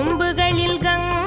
கொம்புகளில் Ganga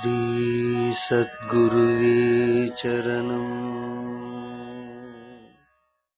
श्रीसद्गुरुवे चरणम्